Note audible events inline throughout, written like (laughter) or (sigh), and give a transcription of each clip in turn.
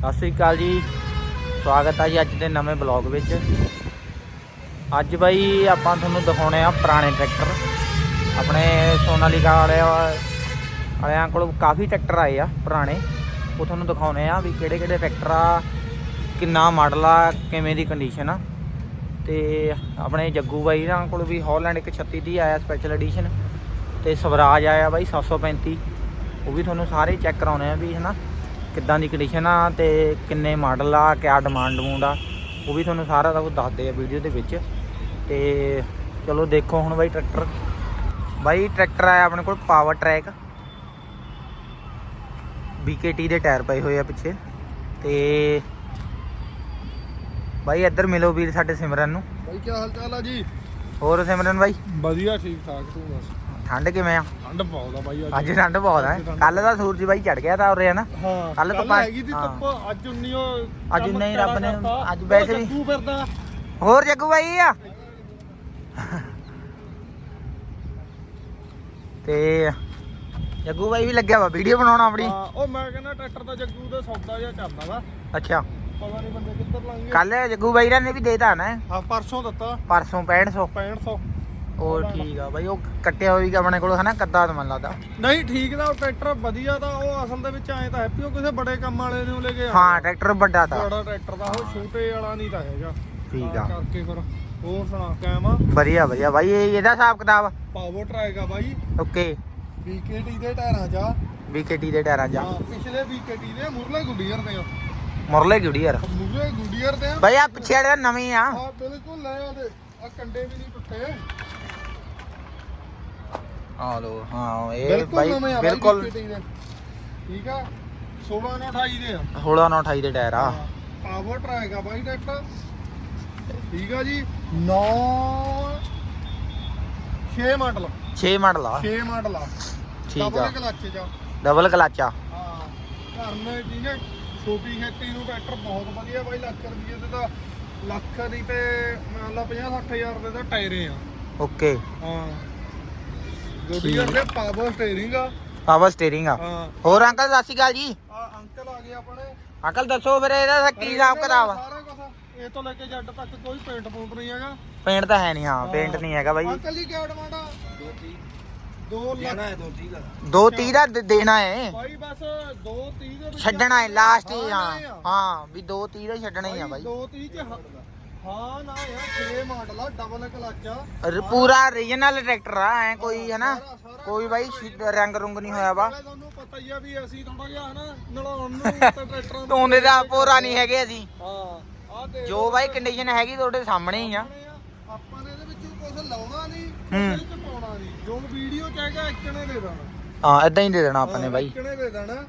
ਸਤਿ ਸ੍ਰੀ ਅਕਾਲ ਜੀ। ਸਵਾਗਤ ਹੈ ਜੀ ਅੱਜ ਦੇ ਨਵੇਂ ਬਲੌਗ ਵਿੱਚ। ਅੱਜ ਬਾਈ ਆਪਾਂ ਤੁਹਾਨੂੰ ਦਿਖਾਉਣੇ ਆ ਪੁਰਾਣੇ ਟਰੈਕਟਰ। ਆਪਣੇ ਸੋਨਾਲੀਕਾ ਵਾਲੇ ਵਾਲਿਆਂ ਕੋਲ ਕਾਫੀ ਟਰੈਕਟਰ ਆਏ ਆ ਪੁਰਾਣੇ। ਉਹ ਤੁਹਾਨੂੰ ਦਿਖਾਉਣੇ ਆ ਵੀ ਕਿਹੜੇ ਕਿਹੜੇ ਟਰੈਕਟਰ ਆ, ਕਿੰਨਾ ਮਾਡਲ ਆ, ਕਿਵੇਂ ਦੀ ਕੰਡੀਸ਼ਨ ਆ। ਤੇ ਆਪਣੇ ਜੱਗੂ ਬਾਈ ਨਾਲ ਕੋਲ ਵੀ ਹਾਲੈਂਡ 136 ਦੀ ਆਇਆ ਸਪੈਸ਼ਲ ਐਡੀਸ਼ਨ ਤੇ ਸਵਰਾਜ ਆਇਆ ਬਾਈ 735 ਉਹ ਵੀ ਤੁਹਾਨੂੰ ਸਾਰੇ ਚੈੱਕ ਕਰਾਉਣੇ ਆ ਵੀ ਹਨਾ। ਕਿੱਦਾਂ ਦੀ ਕੰਡੀਸ਼ਨ ਆ ਤੇ ਕਿੰਨੇ ਮਾਡਲ ਆ ਕਿਆ ਡਿਮਾਂਡ ਡਮੂੰਡ ਆ ਉਹ ਵੀ ਤੁਹਾਨੂੰ ਸਾਰਾ ਕੁਝ ਦੱਸਦੇ ਆ ਵੀਡੀਓ ਦੇ ਵਿੱਚ। ਤੇ ਚਲੋ ਦੇਖੋ ਹੁਣ ਬਾਈ ਟਰੈਕਟਰ ਬਾਈ ਟਰੈਕਟਰ ਆਇਆ ਆਪਣੇ ਕੋਲ ਪਾਵਰ ਟਰੈਕ BKT ਦੇ ਟਾਇਰ ਪਏ ਹੋਏ ਆ ਪਿੱਛੇ। ਤੇ ਬਾਈ ਇੱਧਰ ਮਿਲੋ ਵੀਰ ਸਾਡੇ ਸਿਮਰਨ ਨੂੰ। ਬਾਈ ਕੀ ਹਾਲ ਚਾਲ ਆ ਜੀ? ਹੋਰ ਸਿਮਰਨ ਬਾਈ? ਵਧੀਆ ਠੀਕ ਠਾਕ ਤੂੰ ਦੱਸ? ਠੰਡ ਕਿਵੇਂ ਆ? ਠੰਡ ਬਹੁਤ ਆ ਬਾਈ ਅੱਜ। ਠੰਡ ਬਹੁਤ ਹੈ ਕੱਲ ਦਾ ਸੂਰਜ ਬਾਈ ਚੜ ਗਿਆ ਤਾਂ ਉਰੇ ਹਨਾ। ਹਾਂ ਕੱਲ੍ਹ ਤਾਂ ਹੈਗੀ ਤੀ ਹਾਂ। ਧੁੱਪ ਅੱਜ ਉਨੀ ਉਹ ਅੱਜ ਕਿਹੜਾ ਰੱਬ ਨੇ-। ਅੱਜ ਵੈਸੇ ਵੀ- ਜੱਗੂ ਫਿਰਦਾ। ਹੋਰ ਜੱਗੂ ਬਾਈ ਆ। ਤੇ ਜੱਗੂ ਬਾਈ ਵੀ ਲੱਗਿਆ ਵਾ ਵੀਡੀਓ ਬਣਾਉਣਾ ਆਪਣੀ। ਉਹ ਮੈਂ ਕਹਿੰਦਾ ਟਰੈਕਟਰ ਦਾ ਜੱਗੂ ਦਾ ਸੌਦਾ ਜਿਹਾ ਚੱਲਦਾ ਵਾ। ਅੱਛਾ। ਪਤਾ ਨਹੀਂ ਬੰਦੇ ਕਿੱਧਰ ਲੰਘੇ ਕੱਲ ਜੱਗੂ ਬਾਈ ਨੇ ਵੀ ਦੇਤਾ ਨਾ। ਹਾਂ ਪਰਸੋਂ ਦਿੱਤਾ। ਪਰਸੋਂ 6500 6500 ਉਹ ਠੀਕ ਆ ਬਾਈ ਉਹ ਕੱਟਿਆ ਹੋਈ ਆਪਣੇ ਕੋਲ ਹਨਾ ਕੱਦਾ ਤਾਂ ਮੈਨੂੰ ਲੱਗਦਾ। ਨਹੀਂ ਠੀਕ ਦਾ ਉਹ ਟਰੈਕਟਰ ਵਧੀਆ ਦਾ ਉਹ ਅਸਲ ਦੇ ਵਿੱਚ ਐਂ ਤਾਂ ਹੈਪੀ ਉਹ ਕਿਸੇ ਬੜੇ ਕੰਮ ਵਾਲੇ ਨੂੰ ਲੈ ਕੇ ਆਇਆ। ਹਾਂ ਟਰੈਕਟਰ ਵੱਡਾ ਤਾਂ। ਬੜਾ ਟਰੈਕਟਰ ਦਾ ਉਹ ਛੋਟੇ ਵਾਲਾ ਨਹੀਂ ਤਾਂ ਹੈਗਾ। ਠੀਕ ਤਾਂ ਆ। ਕਰਕੇ ਫਿਰ ਹੋਰ ਸੁਣਾ ਕਾਇਮ ਵਧੀਆ ਵਧੀਆ ਬਾਈ ਇਹ ਇਹਦਾ ਹਿਸਾਬ ਕਿਤਾਬ? ਪਾਵਰ ਟਰੈਕ ਆ ਬਾਈ। ਓਕੇ। BKT ਦੇ ਟਾਇਰਾਂ 'ਚ ਆ। BKT ਦੇ ਟਾਇਰਾਂ ਜਾ ਹਾਂ ਪਿਛਲੇ BKT ਦੇ ਮੁਰਲੇ ਗੁੱਡੀਅਰ ਦੇ ਆ। ਮੁਰਲੇ ਜੁੜੀ ਯਾਰ ਮੁਰਲੇ ਗੁੱਡੀਅਰ ਦੇ ਆ। ਬਾਈ ਆ ਪਿੱਛੇ ਵਾਲੇ ਤਾਂ ਨਵੇਂ ਆ। ਹਾਂ ਬਿਲਕੁਲ ਲੈ ਆ ਦੇ ਆ ਕੰਡੇ ਵੀ ਨਹੀਂ ਟੁੱਟੇ। ਆ ਲੋ ਹਾਂ ਇਹ ਬਾਈ ਬਿਲਕੁਲ। ਠੀਕ ਆ? 16 ਨਾਲ 28 ਦੇ ਆ। 16 ਨਾਲ 28 ਦੇ ਟਾਇਰ ਆ। ਪਾਵਰ ਟਰੈਕ ਆ ਬਾਈ ਟਰੈਕਟਰ ਠੀਕ ਆ ਜੀ 9 6 ਮਾਡਲ। 6 ਮਾਡਲ ਆ। 6 ਮਾਡਲ ਆ। ਠੀਕ ਆ। ਡਬਲ ਕਲੱਚ ਆ। ਡਬਲ ਕਲਚ ਆ। ਹਾਂ ਘਰ ਨੇ ਠੀਕ ਹੈ ਛੋਟੀ ਖੇਤੀ ਨੂੰ ਟਰੈਕਟਰ ਬਹੁਤ ਵਧੀਆ ਬਾਈ ਲੱਖ ਰੁਪਏ ਦੇ ਤਾਂ ਲੱਖ ਦੀ ਤੇ ਮੰਨ ਲਾ 50 60000 ਦੇ ਤਾਂ ਟਾਇਰੇ ਆ। ਓਕੇ। ਹਾਂ। ਦੇ ਪਾਵਰ ਸਟੀਅਰਿੰਗ ਆ। ਪਾਵਰ ਸਟੀਅਰਿੰਗ ਆ। ਹਾਂ। ਹੋਰ ਅੰਕਲ ਸਤਿ ਸ਼੍ਰੀ ਅਕਾਲ ਜੀ। ਆ ਅੰਕਲ ਆ ਗਏ ਆਪਣੇ। ਅੰਕਲ ਦੱਸੋ ਫਿਰ ਇਹਦਾ ਕੀ ਹਿਸਾਬ ਕਿਤਾਬ ਆ? ਸਾਰਾ ਕੁਝ ਇਹ ਤੋਂ ਲੈ ਕੇ ਜੱਟ ਤੱਕ ਕੋਈ ਪੇਂਟ ਪੂੰਟ ਨਹੀਂ ਹੈਗਾ। ਪੇਂਟ ਤਾਂ ਹੈ ਨਹੀਂ ਹਾਂ ਪੇਂਟ ਨਹੀਂ ਹੈਗਾ ਬਾਈ। ਅੰਕਲ ਜੀ ਕਿਆ ਡਿਮਾਂਡ ਆ? 2 ਲੱਖ। ਹੈ 2 30 ਦਾ। 230 ਦੇਣਾ ਹੈ। ਬਾਈ ਬਸ 2 30 ਦੇ ਛੱਡਣਾ ਹੈ ਲਾਸਟ ਹੀ ਹਾਂ, ਹਾਂ ਵੀ 230 ਦਾ ਛੱਡਣਾ ਹੀ ਆ ਬਾਈ 2 30 ਚ ਹਾਂ- ਹਾਂ ਨਾ ਯਾਰ 6 ਮਾਡਲ ਆ ਡਬਲ ਕਲਚ ਆ। ਰ- ਪੂਰਾ ਰੀਜਨਲ ਟਰੈਕਟਰ ਆ ਐ ਕੋਈ ਹੈ ਨਾ ਸਾਰਾ- ਸਾਰਾ ਕੋਈ ਬਾਈ ਸ਼ੀ- ਰੰਗ ਰੁੰਗ ਨਹੀਂ ਹੋਇਆ ਵਾ। ਤੁਹਾਨੂੰ ਪਤਾ ਹੀ ਆ ਵੀ ਅਸੀਂ ਥੋੜਾ ਜਿਹਾ ਹਨਾ ਨਲਾਉਣ ਨੂੰ ਤੇ ਟਰੈਕਟਰਾਂ ਨੂੰ ਤੋਂਦੇ ਦਾ ਪੂਰਾ ਨਹੀਂ ਹੈਗੇ ਅਸੀਂ। ਹਾਂ ਆ ਦੇ ਜੋ ਬਾਈ ਕੰਡੀਸ਼ਨ ਹੈਗੀ ਤੁਹਾਡੇ ਸਾਹਮਣੇ ਹੀ ਆ। ਆਪਾਂ ਨੇ ਇਹਦੇ ਵਿੱਚੋਂ ਕੁਝ ਲਾਉਣਾ ਨਹੀਂ ਹੂੰ। ਕੁਝ ਪਾਉਣਾ ਨਹੀਂ। ਜੋ ਵੀਡੀਓ ਚ ਹੈਗਾ ਇੱਕਣੇ ਦੇ ਦੇਣਾ। ਹਾਂ ਇਦਾਂ ਹੀ ਦੇ ਦੇਣਾ ਆਪਾਂ ਨੇ ਬਾਈ। ਇੱਕਣੇ ਦੇ ਦੇਣਾ।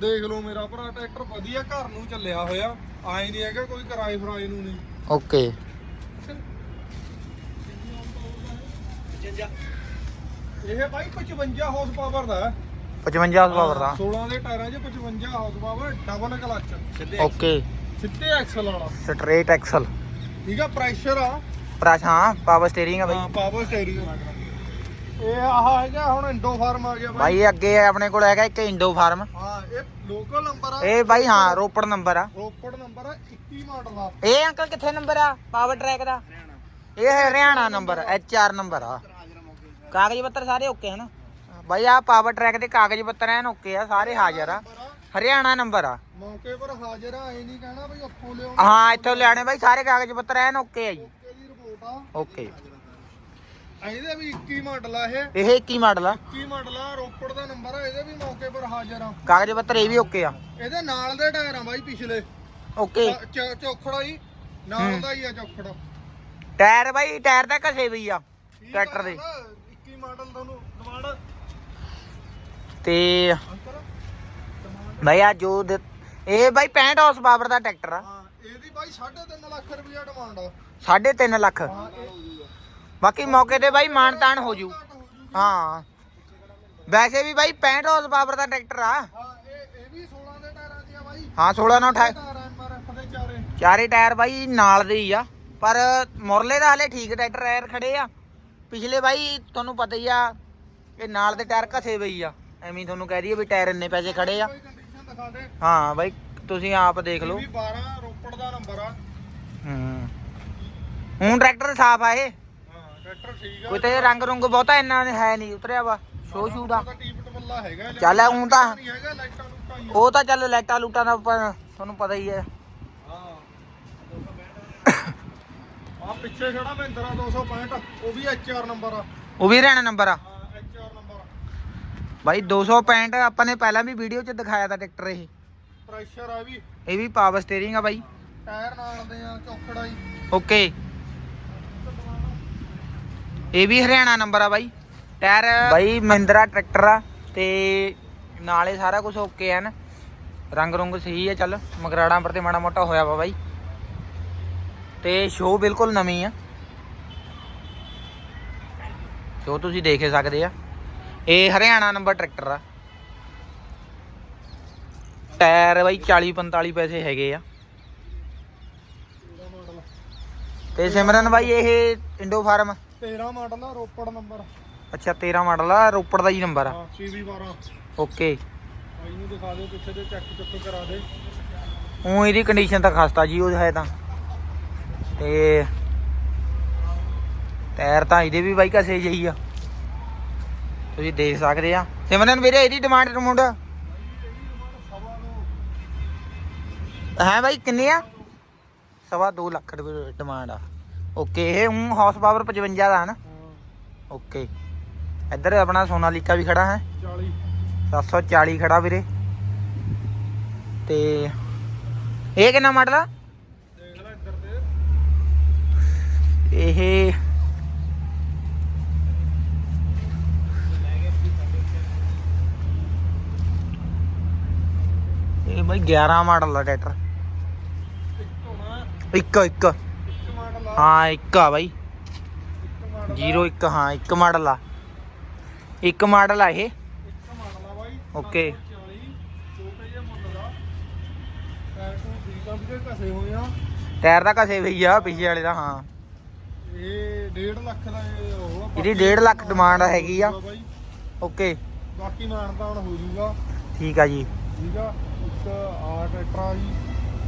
ਦੇਖ ਲਓ ਮੇਰਾ ਭਰਾ ਟਰੈਕਟਰ ਵਧੀਆ ਘਰ ਨੂੰ ਚੱਲਿਆ ਹੋਇਆ। ਆਏ ਨਹੀਂ ਹੈਗਾ ਕੋਈ ਕਿਰਾਏ ਫਰਾਏ ਨੂੰ ਨਹੀਂ। ਓਕੇ ਇਹ ਬਾਈ 55 ਹਾਰਸ ਪਾਵਰ ਦਾ ਹੈ। 55 ਪਾਵਰ ਦਾ। 16 ਦੇ ਟਾਇਰਾਂ 'ਚ 55 horse power double clutch okay ਸਿੱਧੇ ਐਕਸਲ ਵਾਲਾ। ਸਟ੍ਰੇਟ ਐਕਸਲ ਠੀਕ ਆ ਪ੍ਰੈਸ਼ਰ ਆ। ਪ੍ਰੈਸ ਹਾਂ ਪਾਵਰ ਸਟੀਅਰਿੰਗ ਆ ਬਾਈ। ਹਾਂ ਪਾਵਰ ਸਟੀਅਰਿੰਗ ਇਹ ਆਹ ਹੈਗਾ ਹੁਣ ਇੰਡੋ ਫਾਰਮ ਆ ਗਿਆ ਬਾਈ। ਬਾਈ ਅੱਗੇ ਆਪਣੇ ਕੋਲ ਹੈਗਾ ਇੱਕ ਇੰਡੋ ਫਾਰਮ। ਹਾਂ ਇਹ ਲੋਕਲ ਨੰਬਰ ਆ। ਇਹ ਬਾਈ ਹਾਂ ਰੋਪੜ ਨੰਬਰ ਆ। ਰੋਪੜ ਨੰਬਰ ਆ 21 ਮਾਡਲ ਆ ਇਹ ਅੰਕਲ ਕਿੱਥੇ ਨੰਬਰ ਆ? ਪਾਵਰ ਟਰੈਕ ਦਾ? ਇਹ Haryana number H R number ਆ। ਕਾਗਜ਼ ਪੱਤਰ ਸਾਰੇ ਓਕੇ ਹਨ? ਬਾਈ ਆ ਪਾਵਰ ਟਰੈਕ ਦੇ ਕਾਗਜ਼ ਪੱਤਰ ਐਨ ਓਕੇ ਆ ਸਾਰੇ ਹਾਜ਼ਰ ਆ। ਹਰਿਆਣਾ ਨੰਬਰ ਆ। ਮੌਕੇ ਪਰ ਹਾਜ਼ਰ ਆ ਇਹ ਨਹੀਂ ਕਹਿਣਾ ਬਈ ਉੱਥੋਂ ਲਿਓ ਹਾਂ ਇੱਥੋਂ ਲਿਆਣੇ ਬਾਈ ਸਾਰੇ ਕਾਗਜ਼ ਪੱਤਰ ਐਨ ਓਕੇ ਆ ਜੀ। ਓਕੇ ਦੀ ਰਿਪੋਰਟ ਆ। ਓਕੇ ਆ ਇਹਦੇ ਵੀ 21 ਮਾਡਲ ਆ ਇਹ। ਇਹ ਕੀ ਮਾਡਲ ਆ। 21 ਮਾਡਲ ਆ ਰੋਪੜ ਦਾ ਨੰਬਰ ਆ ਇਹਦੇ ਵੀ ਮੌਕੇ ਪਰ ਹਾਜ਼ਰ ਆ। ਕਾਗਜ਼ ਪੱਤਰ ਇਹ ਵੀ ਓਕੇ ਆ। ਇਹਦੇ ਨਾਲ ਦੇ ਟਾਇਰ ਆ ਬਾਈ ਪਿਛਲੇ। ਓਕੇ। ਚ- ਚ- ਚੌਖੜਾ ਹੀ ਨਾਲ ਦਾ ਹੀ ਆ ਚੌਖੜਾ। ਟਾਇਰ ਬਾਈ ਟਾਇਰ ਤਾਂ ਘਸੇ ਵੀ ਆ ਠੀਕ ਟਰੈਕਟਰ ਆ ਦੇ। ਨਾ, 21 ਮਾਡਲ ਤੁਹਾਨੂੰ ਡਿਮਾਂਡ ਤੇ ਅੰਕਲ ਬਾਈ ਆ ਜੋ ਦੇ- ਇਹ ਬਾਈ 65 ਹਾਰਸ ਪਾਵਰ ਦਾ ਟਰੈਕਟਰ ਆ। ਹਾਂ ਇਹਦੀ ਬਾਈ 3.5 ਲੱਖ ਰੁਪਇਆ ਡਿਮਾਂਡ ਆ। 3.5 ਲੱਖ। ਹਾਂ ਇਹ ਬਾਕੀ ਮੌਕੇ ਤੇ ਬਾਈ ਮਾਨ ਤਾਨ ਹੋ ਜੂ। ਹੋ। ਵੈਸੇ ਵੀ ਬਾਈ 65 ਹਾਰਸ ਪਾਵਰ ਦਾ ਟਰੈਕਟਰ ਆ। ਹਾਂ ਇਹ ਇਹ ਵੀ 16 ਦੇ ਟਾਇਰਾਂ ਦੀ ਆ ਬਾਈ ਹਾਂ 16 ਨਾਲ 28 ਟਾਇਰ ਐਮਆਰਐਫ ਦੇ ਚਾਰੇ ਟਾਇਰ ਬਾਈ ਨਾਲ ਦੇ ਹੀ ਆ। ਪਰ ਮੁਰਲੇ ਦਾ ਹਲੇ ਠੀਕ ਟਰੈਕਟਰ ਟਾਇਰ ਖੜੇ ਆ। ਪਿਛਲੇ ਬਾਈ ਤੁਹਾਨੂੰ ਪਤਾ ਹੀ ਆ ਇਹ ਨਾਲ ਦੇ ਟਾਇਰ ਘਸੇ ਬਈ ਆ। ਐਵੇਂ ਤੁਹਾਨੂੰ ਕਹਿ ਦਈਏ ਵੀ ਟਾਇਰ ਇੰਨੇ ਪੈਸੇ ਖੜੇ ਆ। ਹਾਂ ਬਾਈ ਤੁਸੀਂ ਆਪ ਦੇਖ ਲਓ। ਵੀ 12 ਰੋਪੜ ਦਾ ਨੰਬਰ ਆ। ਹੂੰ। ਹੁਣ ਟਰੈਕਟਰ ਸਾਫ਼ ਆ ਇਹ। ਟਰੈਕਟਰ ਠੀਕ ਆ। ਕੋਈ ਤੇ ਰੰਗ ਰੁੰਗ ਬਹੁਤਾ ਇੰਨਾ ਹੈ ਨਹੀਂ ਉਤਰਿਆ ਵਾ ਸ਼ੋ ਸ਼ੂ ਦਾ ਉਹਦਾ ਟੀਪ ਟਪੱਲਾ ਹੈਗਾ ਚੱਲ ਤਾਂ- ਨਹੀਂ ਹੈਗਾ ਲਾਈਟਾਂ ਲੂਟਾਂ ਹੀ ਆ। ਉਹ ਤਾਂ ਚੱਲ ਲਾਈਟਾਂ ਲੂਟਾਂ ਦਾ ਆਪਾਂ- ਤੁਹਾਨੂੰ ਪਤਾ ਹੀ ਹੈ। ਹਾਂ। ਆ ਪਿੱਛੇ ਖੜਾ ਮਹਿੰਦਰਾ 265 ਉਹ ਵੀ ਐਚਆਰ ਨੰਬਰ ਆ। ਉਹ ਵੀ ਰਹਿਣਾ ਨੰਬਰ ਆ। ਹਾਂ ਐਚਆਰ ਨੰਬਰ ਬਾਈ 265 ਆਪਾਂ ਨੇ ਪਹਿਲਾਂ ਵੀ ਵੀਡੀਓ 'ਚ ਦਿਖਾਇਆ ਤਾਂ ਟਰੈਕਟਰ ਇਹ। ਪ੍ਰੈਸ਼ਰ ਆ ਵੀ। ਇਹ ਵੀ ਪਾਵਰ ਸਟੀਅਰਿੰਗ ਆ ਬਾਈ। ਟਾਇਰ ਨਾਲ ਦੇ ਆ ਚੌਖੜਾ ਹੀ। ਓਕੇ ਇਹ ਵੀ ਹਰਿਆਣਾ ਨੰਬਰ ਆ ਬਾਈ। ਟਾਇਰ ਬਾਈ ਮਹਿੰਦਰਾ ਟਰੈਕਟਰ ਆ ਤੇ ਨਾਲੇ ਸਾਰਾ ਕੁਝ ਓਕੇ ਆ ਨਾ। ਰੰਗ ਰੁੰਗ ਸਹੀ ਆ, ਚੱਲ ਮਗਰਾੜਾਂ ਪਰ ਤੇ ਮਾੜਾ ਮੋਟਾ ਹੋਇਆ ਵਾ ਬਾਈ। ਤੇ ਸ਼ੋ ਬਿਲਕੁਲ ਨਵੀਂ ਆ। ਸ਼ੋ ਤੁਸੀਂ ਦੇਖ ਸਕਦੇ ਆ। ਇਹ ਹਰਿਆਣਾ ਨੰਬਰ ਟਰੈਕਟਰ ਆ। ਟਾਇਰ ਬਾਈ 40 45 ਪੈਸੇ ਹੈਗੇ ਆ। ਇਹਦਾ ਤੇ ਸਿਮਰਨ ਬਾਈ, ਇਹ ਇੰਡੋ ਫਾਰਮ 13 ਮਾਡਲ ਆ ਰੋਪੜ ਨੰਬਰ। ਅੱਛਾ 13 ਮਾਡਲ ਆ ਰੋਪੜ ਦਾ ਹੀ ਨੰਬਰ ਆ। ਹਾਂ ਪੀਵੀ 12 ਓਕੇ। ਭਾਈ ਨੂੰ ਦਿਖਾ ਦਿਓ ਪਿੱਛੇ ਦੇ ਚੈੱਕ ਚੁੱਕ ਕਰਾ ਦੇ। ਉਹ ਇਹਦੀ ਕੰਡੀਸ਼ਨ ਤਾਂ ਖਸਤਾ ਜੀ ਉਹ ਹੈ ਤਾਂ। ਤੇ ਟਾਇਰ ਤਾਂ ਇਹਦੇ ਵੀ ਬਾਈ ਕਸੇ ਜਿਹੀ ਆ। ਤੁਸੀਂ ਦੇਖ ਸਕਦੇ ਆ। ਸਿਮਰਨ ਵੀਰੇ ਇਹਦੀ ਡਿਮਾਂਡ ਡਿਮਾਂਡ ਹੈ ਬਾਈ ਕਿੰਨੀ ਆ? ਸਵਾ 2 ਲੱਖ ਰੁਪਏ ਡਿਮਾਂਡ ਆ। ਓਕੇ ਇਹ ਹੂੰ ਹਾਰਸ ਪਾਵਰ 55 ਦਾ ਹੈ ਨਾ? ਹਾਂ। ਓਕੇ। ਇੱਧਰ ਆਪਣਾ ਸੋਨਾਲੀਕਾ ਵੀ ਖੜਾ ਹੈ। 40 740 ਖੜਾ ਵੀਰੇ। ਤੇ ਇਹ ਕਿੰਨਾ ਮਾਡਲ ਆ? ਦੇਖ ਲੈ ਇੱਧਰ ਤੇ। ਇਹ ਇਹ ਬਾਈ 11 ਮਾਡਲ ਦਾ ਟਰੈਕਟਰ। ਇੱਕ ਇੱਕ। ਹਾਂ ਇੱਕ ਆ ਬਾਈ। ਇੱਕ ਮਾਡਲ 01 ਹਾਂ ਇੱਕ ਮਾਡਲ ਆ। ਇੱਕ ਮਾਡਲ ਆ ਇਹ। ਇੱਕ ਮਾਡਲ ਆ ਬਾਈ ਓਕੇ। 40 ਛੋਟੇ ਜਿਹੇ ਮੁੱਲ ਦਾ ਟਾਇਰ ਵੀ ਘਸੇ ਹੋਏ ਆ ਦਾ ਪਿਛੇ ਵਾਲੇ ਦਾ ਹਾਂ। ਇਹ 1.5 ਲੱਖ ਦਾ ਇਹ ਉਹ ਇਹਦੀ 1.5 ਲੱਖ ਡਿਮਾਂਡ ਹੈਗੀ ਆ। ਓਕੇ। ਬਾਕੀ ਮਾਨਤਾਨ ਹੋ ਜਾਊਗਾ ਠੀਕ ਆ ਜੀ। ਠੀਕ ਆ। ਇੱਕ ਆ ਟਰੈਕਟਰ ਆ ਜੀ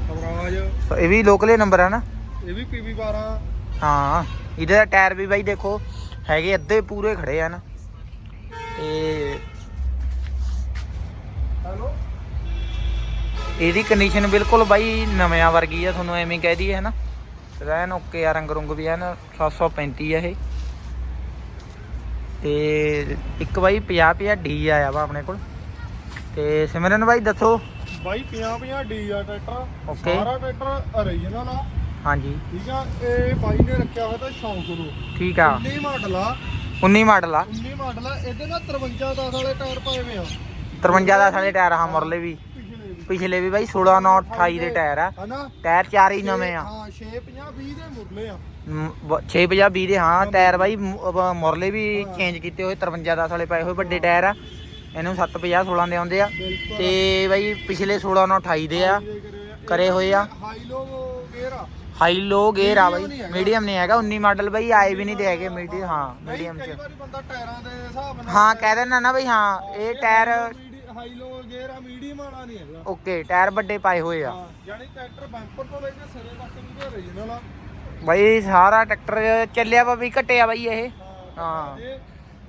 ਸਵਰਾਜ। ਇਹ ਵੀ ਲੋਕਲੇ ਨੰਬਰ ਆ ਨਾ। ਇਹ ਵੀ ਪੀਵੀ 12 ਹਾਂ ਇਹਦੇ ਦਾ ਟਾਇਰ ਵੀ ਬਾਈ ਦੇਖੋ ਹੈਗੇ ਅੱਧੇ ਪੂਰੇ ਖੜੇ ਆ ਨਾ। ਤੇ ਹੈਲੋ? ਇਹਦੀ ਕੰਡੀਸ਼ਨ ਬਿਲਕੁਲ ਬਾਈ ਨਵਿਆਂ ਵਰਗੀ ਆ ਤੁਹਾਨੂੰ ਐਵੇਂ ਕਹਿ ਦਈਏ ਹਨਾ। ਰੈਨ ਓਕੇ ਆ ਰੰਗ ਰੁੰਗ ਵੀ ਆ ਨਾ 735 ਆ ਇਹ। ਤੇ ਇੱਕ ਬਾਈ 50 50 ਡੀ ਆਇਆ ਵਾ ਆਪਣੇ ਕੋਲ। ਤੇ ਸਿਮਰਨ ਬਾਈ ਦੱਸੋ। ਬਾਈ 50 50 ਡੀ ਆ ਟਰੈਕਟਰ. ਸਾਰਾ ਟਰੈਕਟਰ ਓਰੀਜਨਲ ਆ। ਹਾਂਜੀ। ਠੀਕ ਆ ਇਹ ਬਾਈ ਨੇ ਰੱਖਿਆ ਹੋਇਆ ਤਾਂ ਸ਼ੌਂਕ ਨੂੰ ਠੀਕ ਆ। 19 ਮਾਡਲ ਆ। 19 ਮਾਡਲ ਆ। 19 ਮਾਡਲ ਆ। ਇਹਦੇ ਨਾਲ 53 10 ਵਾਲੇ ਟਾਇਰ ਪਾਏ ਹੋਏ ਆ। 53 ਦਾ ਸਾਡੇ ਟਾਇਰ ਆ ਮੁਰਲੇ ਵੀ। ਪਿਛਲੇ ਵੀ। ਬਾਈ 16 9 28 ਦੇ ਟਾਇਰ ਆ। ਹਨਾ? ਟਾਇਰ ਚਾਰ ਹੀ ਨਵੇਂ ਆ। ਹਾਂ 6 50 20 ਦੇ ਮੁਰਲੇ ਆ। 6 50 20 ਦੇ ਹਾਂ ਟਾਇਰ ਬਾਈ ਮੁਰਲੇ ਵੀ ਚੇਂਜ ਕੀਤੇ ਹੋਏ 53 10 ਵਾਲੇ ਪਾਏ ਹੋਏ ਵੱਡੇ ਟਾਇਰ ਆ। ਇਹਨੂੰ 7 50 16 ਦੇ ਆਉਂਦੇ ਆ। ਤੇ ਬਾਈ ਪਿਛਲੇ 16 9 28 ਦੇ ਆ। ਕਰੇ ਹੋਏ ਆ। High low high low gear ਆ ਬਾਈ। ਮੀਡੀਅਮ ਨਹੀਂ ਹੈਗਾ। 19 ਮਾਡਲ ਬਾਈ ਆਏ ਵੀ ਨਹੀਂ ਦੇ ਹੈਗੇ ਮੀਡੀਅਮ। ਹਾਂ ਮੀਡੀਅਮ ਚ। ਵਾਰੀ ਬੰਦਾ ਟਾਇਰਾਂ ਦੇ ਹਿਸਾਬ ਨਾਲ ਹਾਂ ਕਹਿ ਦੇਣਾ ਨਾ ਬਈ ਹਾਂ ਇਹ ਟਾਇਰ ਹਾਈ ਲੋ ਗੇਅਰ ਆ ਮੀਡੀਅਮ ਵਾਲਾ ਨਹੀਂ ਹੈਗਾ। ਓਕੇ ਟਾਇਰ ਵੱਡੇ ਪਾਏ ਹੋਏ ਆ। ਯਾਨੀ ਟਰੈਕਟਰ ਬੰਪਰ ਤੋਂ ਲੈ ਕੇ ਸਿਰੇ ਤੱਕ ਵੀ ਓਰੀਜਨਲ ਆ। ਬਾਈ ਸਾਰਾ ਟਰੈਕਟਰ ਚੱਲਿਆ ਵਾ ਵੀ ਘਟਿਆ ਬਾਈ ਇਹ। ਹਾਂ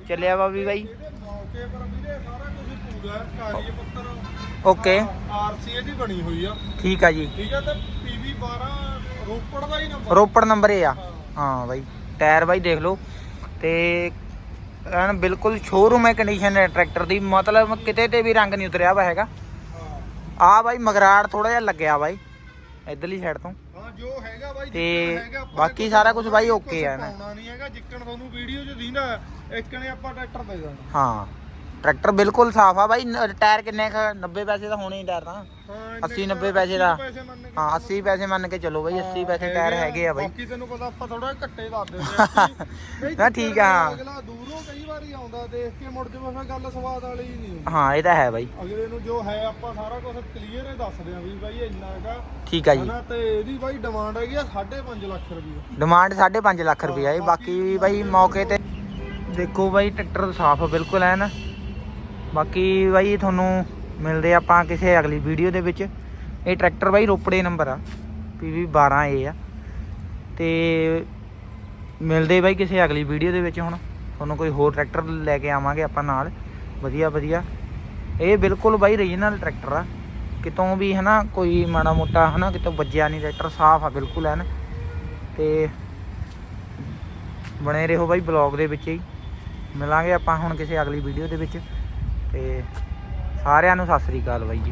ਚੱਲਿਆ ਵਾ ਵੀ ਬਾਈ। ਇਹਦੇ ਮੌਕੇ ਪਰ ਵੀਰੇ ਸਾਰਾ ਕੁਝ ਪੂਰਾ ਹੈ, ਕਾਗਜ਼ ਪੱਤਰ ਓਕੇ। ਆਰਸੀ ਇਹਦੀ ਬਣੀ ਹੋਈ ਆ। ਠੀਕ ਆ ਜੀ। ਠੀਕ ਆ ਤੇ 12 ਰੋਪੜ ਦਾ ਹੀ ਨੰਬਰ ਰੋਪੜ ਨੰਬਰ ਇਹ ਆ। ਹਾਂ ਬਾਈ ਟਾਇਰ ਬਾਈ ਦੇਖ ਲਓ। ਤੇ ਐਨ ਬਿਲਕੁਲ ਸ਼ੋਰੂਮ ਹੈ ਕੰਡੀਸ਼ਨ ਹੈ ਟਰੈਕਟਰ ਦੀ। ਮਤਲਬ ਕਿਤੇ ਤੇ ਵੀ ਰੰਗ ਨਹੀਂ ਉਤਰਿਆ ਵਾ ਹੈਗਾ। ਆ ਬਾਈ ਮਗਰਾੜ ਥੋੜਾ ਜਿਹਾ ਲੱਗਿਆ ਬਾਈ ਇਧਰਲੀ ਸਾਈਡ ਤੋਂ। ਹਾਂ ਜੋ ਹੈਗਾ ਬਾਈ ਤੇ ਬਾਕੀ ਸਾਰਾ ਕੁਝ ਬਾਈ okay ਆ ਨਾ। ਪਾਉਣਾ ਨਹੀਂ ਹੈਗਾ ਜਿੱਕਣ ਤੁਹਾਨੂੰ ਵੀਡੀਓ 'ਚ ਦੀਨਾ ਇੱਕ ਨੇ ਆਪਾਂ ਟਰੈਕਟਰ ਦੇ ਦੇਣਾ। ਹਾਂ। ਟਰੈਕਟਰ ਬਿਲਕੁਲ ਸਾਫ਼ ਆ ਬਾਈ ਨ- ਟਾਇਰ ਕਿੰਨੇ ਕੁ 90 ਪੈਸੇ ਦਾ ਹੋਣੇ ਹੀ ਟਾਇਰ ਤਾਂ। ਹਾਂ 80 90 ਪੈਸੇ ਦਾ। ਹਾਂ 80 ਪੈਸੇ ਮੰਨ ਕੇ ਚੱਲੋ ਬਾਈ 80 ਪੈਸੇ ਟਾਇਰ ਹੈਗੇ ਆ ਬਾਈ। ਬਾਕੀ ਤੈਨੂੰ ਪਤਾ ਆਪਾਂ ਥੋੜਾ ਘੱਟੇ ਦੱਸ ਦਿੰਦੇ ਆ ਵੀ (laughs) ਨਾ ਠੀਕ ਆ। ਅਗਲਾ ਦੂਰੋਂ ਕਈ ਵਾਰੀ ਆਉਂਦਾ ਦੇਖ ਕੇ ਮੁੜ ਕੇ ਫਿਰ ਗੱਲ ਸਵਾਦ ਵਾਲੀ ਹੀ ਨਹੀਂ ਹੁੰਦੀ। ਹਾਂ ਇਹ ਤਾਂ ਹੈ ਬਾਈ। ਅਗਲੇ ਨੂੰ ਜੋ ਹੈ ਆਪਾਂ ਸਾਰਾ ਕੁਝ ਕਲੀਅਰ ਹੀ ਦੱਸਦੇ ਆ ਵੀ ਬਾਈ ਇੰਨਾ ਹੈਗਾ ਠੀਕ ਆ ਜੀ। ਹਨਾ ਤੇ ਇਹਦੀ ਬਾਈ ਡਿਮਾਂਡ ਹੈਗੀ ਆ 5.5 ਲੱਖ ਰੁਪਏ ਡਿਮਾਂਡ 5.5 ਲੱਖ ਰੁਪਏ ਹੈ ਬਾਕੀ ਬਾਈ ਮੌਕੇ ਤੇ ਦੇਖੋ ਬਾਈ ਟਰੈਕਟਰ ਸਾਫ਼ ਬਿਲਕੁਲ ਹੈ ਨਾ ਬਾਕੀ ਬਾਈ ਤੁਹਾਨੂੰ ਮਿਲਦੇ ਆਪਾਂ ਕਿਸੇ ਅਗਲੀ ਵੀਡੀਓ ਦੇ ਵਿੱਚ। ਇਹ ਟਰੈਕਟਰ ਬਾਈ ਰੋਪੜੇ ਨੰਬਰ ਆ। PV 12A ਆ। ਤੇ ਮਿਲਦੇ ਬਾਈ ਕਿਸੇ ਅਗਲੀ ਵੀਡੀਓ ਦੇ ਵਿੱਚ ਹੁਣ। ਤੁਹਾਨੂੰ ਕੋਈ ਹੋਰ ਟਰੈਕਟਰ ਲੈ ਕੇ ਆਵਾਂਗੇ ਆਪਾਂ ਨਾਲ। ਵਧੀਆ ਵਧੀਆ। ਇਹ ਬਿਲਕੁਲ ਬਾਈ ਰੀਜਨਲ ਟਰੈਕਟਰ ਆ। ਕਿਤੋਂ ਵੀ ਹਨਾ, ਕੋਈ ਮਾੜਾ ਮੋਟਾ ਹਨਾ, ਕਿਤੋਂ ਵੱਜਿਆ ਨਹੀਂ ਟਰੈਕਟਰ ਸਾਫ਼ ਆ ਬਿਲਕੁਲ ਐਨ। ਤੇ ਬਣੇ ਰਹੋ ਬਾਈ ਬਲੌਗ ਦੇ ਵਿੱਚ ਹੀ। ਮਿਲਾਂਗੇ ਆਪਾਂ ਹੁਣ ਕਿਸੇ ਅਗਲੀ ਵੀਡੀਓ ਦੇ ਵਿੱਚ। ਤੇ ਸਾਰਿਆਂ ਨੂੰ ਸਤਿ ਸ੍ਰੀ ਅਕਾਲ ਬਾਈ ਜੀ।